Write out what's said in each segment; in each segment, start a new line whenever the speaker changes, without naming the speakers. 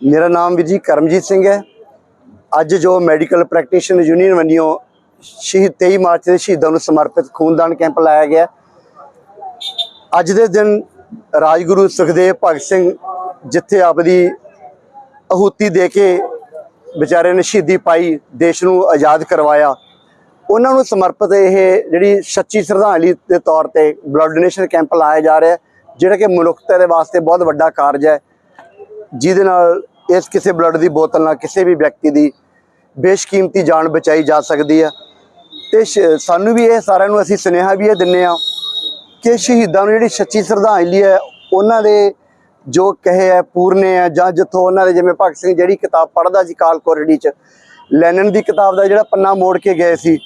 ਮੇਰਾ ਨਾਮ ਵੀਰ ਜੀ ਕਰਮਜੀਤ ਸਿੰਘ ਹੈ। ਅੱਜ ਜੋ ਮੈਡੀਕਲ ਪ੍ਰੈਕਟੀਸ਼ਨਰ ਯੂਨੀਅਨ ਵੱਲੋਂ ਸ਼ਹੀਦ 23 ਮਾਰਚ ਦੇ ਸ਼ਹੀਦਾਂ ਨੂੰ ਸਮਰਪਿਤ ਖੂਨਦਾਨ ਕੈਂਪ ਲਾਇਆ ਗਿਆ। ਅੱਜ ਦੇ ਦਿਨ ਰਾਜਗੁਰੂ ਸੁਖਦੇਵ ਭਗਤ ਸਿੰਘ ਜਿੱਥੇ ਆਪਦੀ ਆਹੂਤੀ ਦੇ ਕੇ ਵਿਚਾਰੇ ਨੇ ਸ਼ਹੀਦੀ ਪਾਈ, ਦੇਸ਼ ਨੂੰ ਆਜ਼ਾਦ ਕਰਵਾਇਆ। ਉਹਨਾਂ ਨੂੰ ਸਮਰਪਿਤ ਇਹ ਜਿਹੜੀ ਸੱਚੀ ਸ਼ਰਧਾਂਜਲੀ ਦੇ ਤੌਰ ਤੇ ਬਲੱਡ ਡੋਨੇਸ਼ਨ ਕੈਂਪ ਲਾਇਆ ਜਾ ਰਿਹਾ, ਜਿਹੜਾ ਕਿ ਮਨੁੱਖਤਾ ਦੇ ਵਾਸਤੇ ਬਹੁਤ ਵੱਡਾ ਕਾਰਜ ਹੈ। ਜਿਹਦੇ ਨਾਲ ਇਸ ਕਿਸੇ ਬਲੱਡ ਦੀ ਬੋਤਲ ਨਾਲ ਕਿਸੇ ਵੀ ਵਿਅਕਤੀ ਦੀ ਬੇਸ਼ਕੀਮਤੀ ਜਾਨ ਬਚਾਈ ਜਾ ਸਕਦੀ ਹੈ। ਤੇ ਸਾਨੂੰ ਵੀ ਇਹ ਸਾਰਿਆਂ ਨੂੰ ਅਸੀਂ ਸੁਨੇਹਾ ਵੀ ਇਹ ਦਿੰਨੇ ਆ ਕਿ ਸ਼ਹੀਦਾਂ ਨੂੰ ਜਿਹੜੀ ਸੱਚੀ ਸ਼ਰਧਾਂਜਲੀ ਹੈ, ਉਹਨਾਂ ਦੇ ਜੋ ਕਹੇ ਹੈ, ਪੂਰਨੇ ਹੈ, ਜਾਂ ਜਿੱਥੋਂ ਉਹਨਾਂ ਦੇ ਜਿਵੇਂ ਭਗਤ ਸਿੰਘ ਜਿਹੜੀ ਕਿਤਾਬ ਪੜ੍ਹਦਾ ਸੀ ਕਾਲ ਕੋਰੜੀ ਚ, ਲੈਨਨ ਦੀ ਕਿਤਾਬ ਦਾ ਜਿਹੜਾ ਪੰਨਾ ਮੋੜ ਕੇ ਗਏ ਸੀ,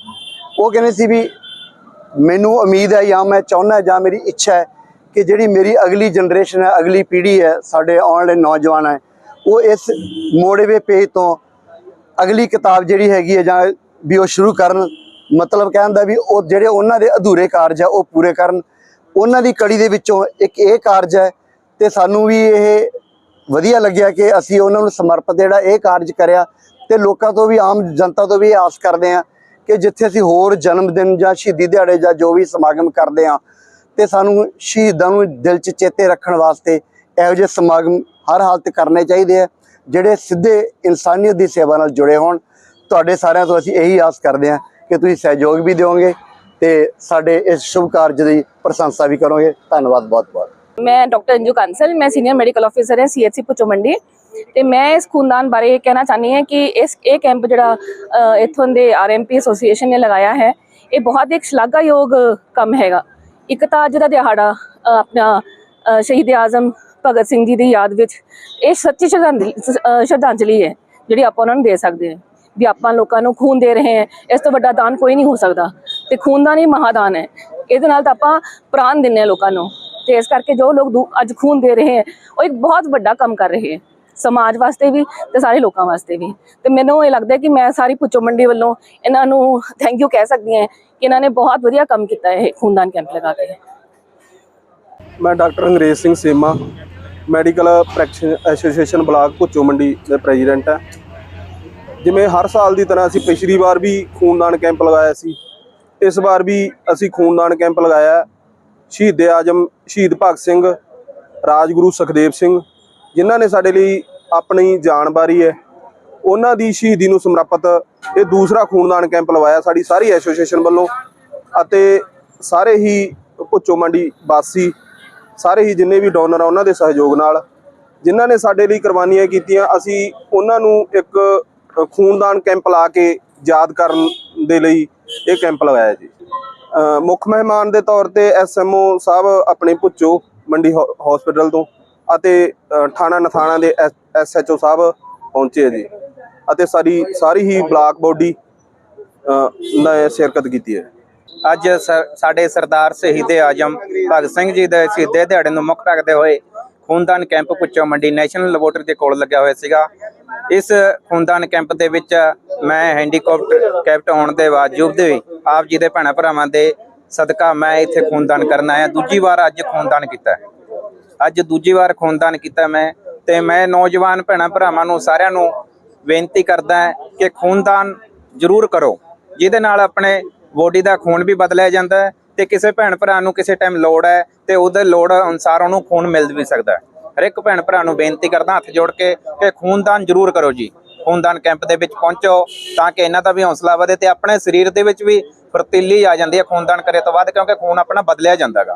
ਉਹ ਕਹਿੰਦੇ ਸੀ ਵੀ ਮੈਨੂੰ ਉਮੀਦ ਹੈ ਜਾਂ ਮੈਂ ਚਾਹੁੰਦਾ ਜਾਂ ਮੇਰੀ ਇੱਛਾ ਹੈ ਕਿ ਜਿਹੜੀ ਮੇਰੀ ਅਗਲੀ ਜਨਰੇਸ਼ਨ ਹੈ, ਅਗਲੀ ਪੀੜ੍ਹੀ ਹੈ, ਸਾਡੇ ਆਉਣ ਵਾਲੇ ਨੌਜਵਾਨ ਹੈ, ਉਹ ਇਸ ਮੋੜਵੇ ਪੇਜ ਤੋਂ ਅਗਲੀ ਕਿਤਾਬ ਜਿਹੜੀ ਹੈਗੀ ਹੈ ਜਾਂ ਵੀ ਉਹ ਸ਼ੁਰੂ ਕਰਨ, ਮਤਲਬ ਕਹਿਣ ਦਾ ਵੀ ਉਹ ਜਿਹੜੇ ਉਹਨਾਂ ਦੇ ਅਧੂਰੇ ਕਾਰਜ ਆ, ਉਹ ਪੂਰੇ ਕਰਨ। ਉਹਨਾਂ ਦੀ ਕੜੀ ਦੇ ਵਿੱਚੋਂ ਇੱਕ ਇਹ ਕਾਰਜ ਹੈ ਤੇ ਸਾਨੂੰ ਵੀ ਇਹ ਵਧੀਆ ਲੱਗਿਆ ਕਿ ਅਸੀਂ ਉਹਨਾਂ ਨੂੰ ਸਮਰਪਿਤ ਜਿਹੜਾ ਇਹ ਕਾਰਜ ਕਰਿਆ ਤੇ ਲੋਕਾਂ ਤੋਂ ਵੀ, ਆਮ ਜਨਤਾ ਤੋਂ ਵੀ ਆਸ ਕਰਦੇ ਆ ਕਿ ਜਿੱਥੇ ਅਸੀਂ ਹੋਰ ਜਨਮ ਦਿਨ ਜਾਂ ਸ਼ਹੀਦੀ ਦਿਹਾੜੇ ਜਾਂ ਜੋ ਵੀ ਸਮਾਗਮ ਕਰਦੇ ਆ ਤੇ ਸਾਨੂੰ ਸ਼ਹੀਦਾਂ ਨੂੰ ਦਿਲ 'ਚ ਚੇਤੇ ਰੱਖਣ ਵਾਸਤੇ ਇਹੋ ਜਿਹੇ ਸਮਾਗਮ ਹਰ ਹਾਲਤ ਕਰਨੇ ਚਾਹੀਦੇ ਆ ਜਿਹੜੇ ਸਿੱਧੇ ਇਨਸਾਨੀਅਤ ਦੀ ਸੇਵਾ ਨਾਲ ਜੁੜੇ ਹੋਣ। ਤੁਹਾਡੇ ਸਾਰਿਆਂ ਤੋਂ ਅਸੀਂ ਇਹੀ ਆਸ ਕਰਦੇ ਹਾਂ ਕਿ ਤੁਸੀਂ ਸਹਿਯੋਗ ਵੀ ਦਿਓਗੇ ਤੇ ਸਾਡੇ ਇਸ ਸ਼ੁਭ ਕਾਰਜ ਦੀ ਪ੍ਰਸ਼ੰਸਾ ਵੀ ਕਰੋਗੇ। ਧੰਨਵਾਦ ਬਹੁਤ ਬਹੁਤ।
ਮੈਂ ਡਾਕਟਰ ਅੰਜੂ ਕਾਂਸਲ ਮੈਂ ਸੀਨੀਅਰ ਮੈਡੀਕਲ ਆਫੀਸਰ ਹਾਂ ਸੀਐਚਸੀ ਪੁੱਚੋ ਮੰਡੀ। ਤੇ ਮੈਂ ਇਸ ਖੂਨਦਾਨ ਬਾਰੇ ਇਹ ਕਹਿਣਾ ਚਾਹਨੀ ਹਾਂ ਕਿ ਇਸ ਇਹ ਕੈਂਪ ਜਿਹੜਾ ਅ, ਇੱਥੋਂ ਦੇ ਆਰਐਮਪੀ ਐਸੋਸੀਏਸ਼ਨ ਨੇ ਲਗਾਇਆ ਹੈ ਇਹ ਬਹੁਤ ਇੱਕ ਸ਼ਲਾਘਾਯੋਗ ਕੰਮ ਹੈਗਾ। ਇੱਕ ਤਾਂ ਅੱਜ ਦਾ ਦਿਹਾੜਾ ਆਪਣਾ ਸ਼ਹੀਦ ਆਜ਼ਮ ਭਗਤ ਸਿੰਘ ਜੀ ਦੀ ਯਾਦ ਵਿੱਚ ਇਹ ਸੱਚੀ ਸ਼ਰਧਾਂਜਲੀ ਸ਼ਰਧਾਂਜਲੀ ਹੈ, ਜਿਹੜੀ ਆਪਾਂ ਉਹਨਾਂ ਨੂੰ ਦੇ ਸਕਦੇ ਹਾਂ, ਵੀ ਆਪਾਂ ਲੋਕਾਂ ਨੂੰ ਖੂਨ ਦੇ ਰਹੇ ਹਾਂ, ਇਸ ਤੋਂ ਵੱਡਾ ਦਾਨ ਕੋਈ ਨਹੀਂ ਹੋ ਸਕਦਾ, ਤੇ ਖੂਨਦਾਨ ਹੀ ਮਹਾਦਾਨ ਹੈ, ਇਹਦੇ ਨਾਲ ਤਾਂ ਆਪਾਂ ਪ੍ਰਾਣ ਦਿੰਨੇ ਆ ਲੋਕਾਂ ਨੂੰ, ਤੇ ਇਸ ਕਰਕੇ ਜੋ ਲੋਕ ਦੂ- ਅੱਜ ਖੂਨ ਦੇ ਰਹੇ ਹੈ, ਉਹ ਇੱਕ ਬਹੁਤ ਵੱਡਾ ਕੰਮ ਕਰ ਰਹੇ ਹੈ। ਸਮਾਜ ਵਾਸਤੇ ਵੀ ਤੇ ਸਾਰੇ ਲੋਕਾਂ ਵਾਸਤੇ ਵੀ। ਤੇ ਮੈਨੂੰ ਇਹ ਲੱਗਦਾ ਕਿ ਮੈਂ ਸਾਰੀ ਪੁੱਚੋ ਮੰਡੀ ਵੱਲੋਂ ਇਹਨਾਂ ਨੂੰ ਥੈਂਕ ਯੂ ਕਹਿ ਸਕਦੀ ਹਾਂ ਕਿ ਇਹਨਾਂ ਨੇ ਬਹੁਤ ਵਧੀਆ ਕੰਮ ਕੀਤਾ ਹੈ ਇਹ ਖੂਨਦਾਨ ਕੈਂਪ ਲਗਾ ਕੇ।
ਮੈਂ doctor Angrez Singh Sema, medical practitioner association block Bhucho Mandi ਦੇ ਪ੍ਰੈਜ਼ੀਡੈਂਟ ਹਾਂ। ਜਿਵੇਂ ਹਰ ਸਾਲ ਦੀ ਤਰ੍ਹਾਂ ਅਸੀਂ ਪਿਛਲੀ ਵਾਰ ਵੀ ਖੂਨਦਾਨ ਕੈਂਪ ਲਗਾਇਆ ਸੀ। ਇਸ ਵਾਰ ਵੀ ਅਸੀਂ ਖੂਨਦਾਨ ਕੈਂਪ ਲਗਾਇਆ। ਹੈ। ਸ਼ਹੀਦ ਆਜਮ, ਸ਼ਹੀਦ ਭਗਤ ਸਿੰਘ, ਰਾਜਗੁਰੂ ਸੁਖਦੇਵ ਸਿੰਘ ਜਿਨ੍ਹਾਂ ਨੇ ਸਾਡੇ ਲਈ ਆਪਣੀ ਜਾਨ ਬਾਰੀ ਹੈ, ਉਹਨਾਂ ਦੀ ਸ਼ਹੀਦੀ ਨੂੰ ਸਮਰਪਿਤ ਇਹ ਦੂਸਰਾ ਖੂਨਦਾਨ ਕੈਂਪ ਲਵਾਇਆ ਸਾਡੀ ਸਾਰੀ ਐਸੋਸੀਏਸ਼ਨ ਵੱਲੋਂ ਅਤੇ ਸਾਰੇ ਹੀ ਭੁੱਚੋ ਮੰਡੀ ਵਾਸੀ, ਸਾਰੇ ਹੀ ਜਿੰਨੇ ਵੀ ਡੋਨਰ ਆ ਉਹਨਾਂ ਦੇ ਸਹਿਯੋਗ ਨਾਲ ਜਿਨ੍ਹਾਂ ਨੇ ਸਾਡੇ ਲਈ ਕੁਰਬਾਨੀਆਂ ਕੀਤੀਆਂ, ਅਸੀਂ ਉਹਨਾਂ ਨੂੰ ਇੱਕ ਖੂਨਦਾਨ ਕੈਂਪ ਲਾ ਕੇ ਯਾਦ ਕਰਨ ਦੇ ਲਈ ਇਹ ਕੈਂਪ ਲਗਾਇਆ ਜੀ। ਮੁੱਖ ਮਹਿਮਾਨ ਦੇ ਤੌਰ ਤੇ ਐਸਐਮਓ ਸਾਹਿਬ ਆਪਣੇ ਭੁੱਚੋ ਮੰਡੀ ਹਸਪੀਟਲ ਤੋਂ ਅਤੇ ਥਾਣਾ ਨਥਾਣਾ ਦੇ ਐਸਐਚਓ ਸਾਹਿਬ ਪਹੁੰਚੇ ਜੀ। ਅਤੇ ਸਾਰੀ ਸਾਰੀ ਹੀ ਬਲਾਕ ਬੋਡੀ ਨੇ ਸ਼ਿਰਕਤ ਕੀਤੀ ਹੈ।
ਅੱਜ ਸ- ਸਾਡੇ ਸਰਦਾਰ ਸ਼ਹੀਦੇ ਆਜਮ ਭਗਤ ਸਿੰਘ ਜੀ ਦੇ ਸ਼ਹੀਦੇ ਦਿਹਾੜੇ ਨੂੰ ਮੁੱਖ ਰੱਖਦੇ ਹੋਏ ਖੂਨਦਾਨ ਕੈਂਪ ਪੁੱਚੋ ਮੰਡੀ ਨੈਸ਼ਨਲ ਲੈਬੋਰਟਰੀ ਦੇ ਕੋਲ ਲੱਗਿਆ ਹੋਇਆ ਸੀਗਾ। ਇਸ ਖੂਨਦਾਨ ਕੈਂਪ ਦੇ ਵਿੱਚ ਮੈਂ ਹੈਂਡੀਕੈਪਟ, ਕੈਪਟ ਹੋਣ ਦੇ ਬਾਵਜੂਦ ਵੀ ਆਪ ਜੀ ਦੇ ਭੈਣਾਂ ਭਰਾਵਾਂ ਦੇ ਸਦਕਾ ਮੈਂ ਇੱਥੇ ਖੂਨਦਾਨ ਕਰਨ ਆਇਆ। ਦੂਜੀ ਵਾਰ ਅੱਜ ਖੂਨਦਾਨ ਕੀਤਾ ਅੱਜ ਦੂਜੀ ਵਾਰ ਖੂਨਦਾਨ ਕੀਤਾ ਮੈਂ ਤੇ ਮੈਂ ਨੌਜਵਾਨ ਭੈਣਾਂ ਭਰਾਵਾਂ ਨੂੰ ਸਾਰਿਆਂ ਨੂੰ ਬੇਨਤੀ ਕਰਦਾ ਕਿ ਖੂਨਦਾਨ ਜ਼ਰੂਰ ਕਰੋ। ਜਿਹਦੇ ਨਾਲ ਆਪਣੇ ਬੋਡੀ ਦਾ ਖੂਨ ਵੀ ਬਦਲਿਆ ਜਾਂਦਾ ਹੈ ਤੇ ਕਿਸੇ ਭੈਣ ਭਰਾ ਨੂੰ ਕਿਸੇ ਟਾਈਮ ਲੋੜ ਹੈ ਤੇ ਉਹਦੇ ਲੋੜ ਅਨੁਸਾਰ ਉਹਨੂੰ ਖੂਨ ਮਿਲ ਵੀ ਸਕਦਾ ਹਰ ਇੱਕ ਭੈਣ ਭਰਾ ਨੂੰ ਬੇਨਤੀ ਕਰਦਾ ਹੱਥ ਜੋੜ ਕੇ ਕਿ ਖੂਨਦਾਨ ਜ਼ਰੂਰ ਕਰੋ ਜੀ। ਖੂਨਦਾਨ ਕੈਂਪ ਦੇ ਵਿੱਚ ਪਹੁੰਚੋ ਤਾਂ ਕਿ ਇਹਨਾਂ ਦਾ ਵੀ ਹੌਸਲਾ ਵਧੇ ਤੇ ਆਪਣੇ ਸਰੀਰ ਦੇ ਵਿੱਚ ਵੀ ਫੁਰਤੀਲੀ ਆ ਜਾਂਦੀ ਹੈ ਖੂਨਦਾਨ ਕਰੇ ਤੋਂ ਬਾਅਦ ਕਿਉਂਕਿ ਖੂਨ ਆਪਣਾ ਬਦਲਿਆ ਜਾਂਦਾ ਗਾ